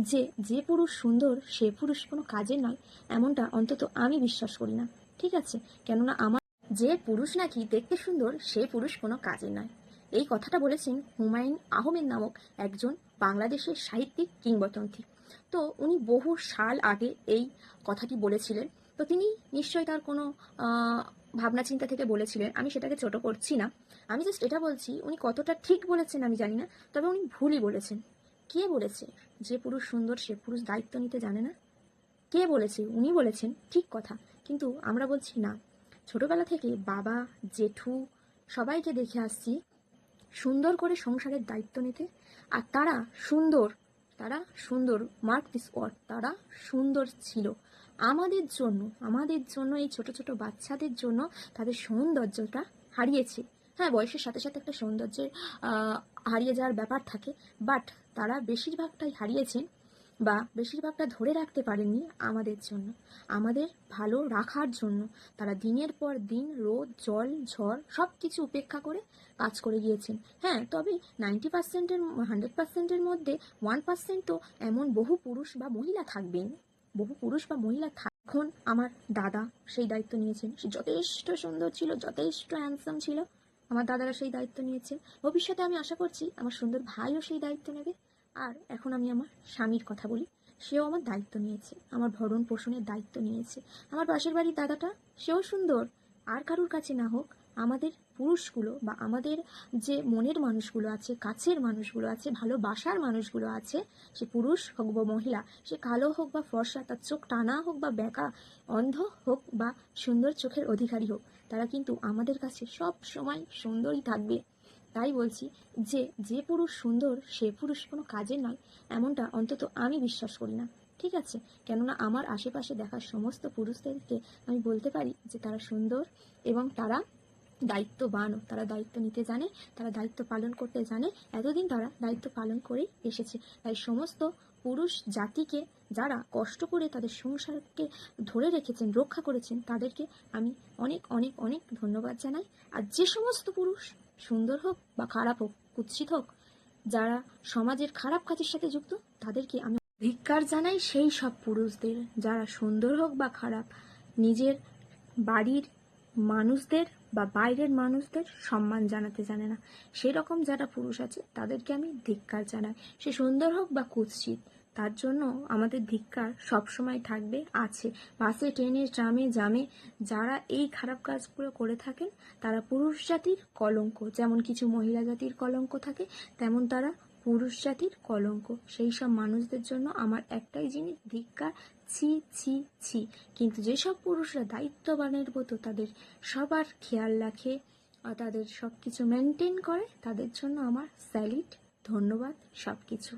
যে যে পুরুষ সুন্দর, সে পুরুষ কোনো কাজের নয়, এমনটা অন্তত আমি বিশ্বাস করি না। ঠিক আছে? কেননা আমার যে পুরুষ নাকি দেখতে সুন্দর, সে পুরুষ কোনো কাজের নয়। এই কথাটা বলেছেন হুমায়ুন আহমেদ নামক একজন বাংলাদেশের সাহিত্যিক কিংবদন্তি। তো উনি বহু সাল আগে এই কথাটি বলেছিলেন। তো তিনি নিশ্চয়ই তার কোনো ভাবনা চিন্তা থেকে বলেছিলেন। আমি সেটাকে ছোট করছি না। আমি জাস্ট এটা বলছি, উনি কতটা ঠিক বলেছেন আমি জানি না। তবে উনি ভুলই বলেছেন। কে বলেছে যে পুরুষ সুন্দর, সে পুরুষ দায়িত্ব নিতে জানে না? কে বলেছে? উনি বলেছেন, ঠিক কথা। কিন্তু আমরা বলছি না। ছোটবেলা থেকে বাবা, জেঠু, সবাইকে দেখে আসছি সুন্দর করে সংসারের দায়িত্ব নিতে। আর তারা সুন্দর তারা সুন্দর মার্ক দিস ওয়ার্ড তারা সুন্দর ছিল। আমাদের জন্য আমাদের জন্য, এই ছোট ছোট বাচ্চাদের জন্য তাদের সৌন্দর্যটা হারিয়েছে। হ্যাঁ বয়সের সাথে সাথে একটা সৌন্দর্যের হারিয়ে যাওয়ার ব্যাপার থাকে বাট তারা বেশিরভাগটাই হারিয়েছেন বা বেশিরভাগটা ধরে রাখতে পারেননি আমাদের জন্য। আমাদের ভালো রাখার জন্য তারা দিনের পর দিন রোদ, জল, ঝড় সব কিছু উপেক্ষা করে কাজ করে গিয়েছেন। হ্যাঁ তবে নাইনটি পার্সেন্টের হান্ড্রেড পার্সেন্টের মধ্যে ওয়ান পার্সেন্ট তো এমন বহু পুরুষ বা মহিলা থাকবেন। বহু পুরুষ বা মহিলা এখন আমার দাদা সেই দায়িত্ব নিয়েছেন। সে যথেষ্ট সুন্দর ছিল, যথেষ্ট হ্যান্ডসাম ছিল। আমার দাদারা সেই দায়িত্ব নিয়েছে। ভবিষ্যতে আমি আশা করছি আমার সুন্দর ভাইও সেই দায়িত্ব নেবে। আর এখন আমি আমার স্বামীর কথা বলি। সেও আমার দায়িত্ব নিয়েছে। আমার ভরণ পোষণের দায়িত্ব নিয়েছে। আমার পাশের বাড়ির দাদাটা, সেও সুন্দর। আর কারুর কাছে না হোক আমাদের পুরুষগুলো বা আমাদের যে মনের মানুষগুলো আছে, কাছের মানুষগুলো আছে, ভালোবাসার মানুষগুলো আছে, সে পুরুষ হোক বা মহিলা, সে কালো হোক বা ফর্সা, তার চোখ টানা হোক বা বেঁকা, অন্ধ হোক বা সুন্দর চোখের অধিকারী হোক, তারা কিন্তু আমাদের কাছে সব সময় সুন্দরই থাকবে। তাই বলছি যে যে পুরুষ সুন্দর, সে পুরুষ কোনো কাজের নয়, এমনটা অন্তত আমি বিশ্বাস করি না। ঠিক আছে? কেননা আমার আশেপাশে দেখা সমস্ত পুরুষদেরকে আমি বলতে পারি যে তারা সুন্দর এবং তারা দায়িত্ববানও তারা দায়িত্ব নিতে জানে, তারা দায়িত্ব পালন করতে জানে। এতদিন তারা দায়িত্ব পালন করেই এসেছে। তাই সমস্ত পুরুষ জাতিকে যারা কষ্ট করে তাদের সংসারকে ধরে রেখেছেন, রক্ষা করেছেন, তাদেরকে আমি অনেক অনেক অনেক ধন্যবাদ জানাই। আর যে সমস্ত পুরুষ সুন্দর হোক বা খারাপ হোক, কুৎসিত হোক, যারা সমাজের খারাপ কাজের সাথে যুক্ত, তাদেরকে আমি ধিক্কার জানাই সেই সব পুরুষদের। যারা সুন্দর হোক বা খারাপ, নিজের বাড়ির মানুষদের বা বাইরের মানুষদের সম্মান জানাতে জানে না। সেরকম যারা পুরুষ আছে, তাদেরকে আমি ধিক্কার জানাই। সে সুন্দর হোক বা কুৎসিত, তার জন্য আমাদের ধিক্কার সবসময় থাকবে, আছে। বাসে, ট্রেনে, ট্রামে, জামে, যারা এই খারাপ কাজগুলো করে থাকেন, তারা পুরুষ জাতির কলঙ্ক। যেমন কিছু মহিলা জাতির কলঙ্ক থাকে, তেমন তারা পুরুষ জাতির কলঙ্ক। সেই সব মানুষদের জন্য আমার একটাই জিনিস, ধিক্কার, ছি ছি ছি। কিন্তু যেসব পুরুষরা দায়িত্ববানের মতো তাদের সবার খেয়াল রাখে, তাদের সব কিছু মেনটেন করে, তাদের জন্য আমার স্যালিড, ধন্যবাদ সব কিছু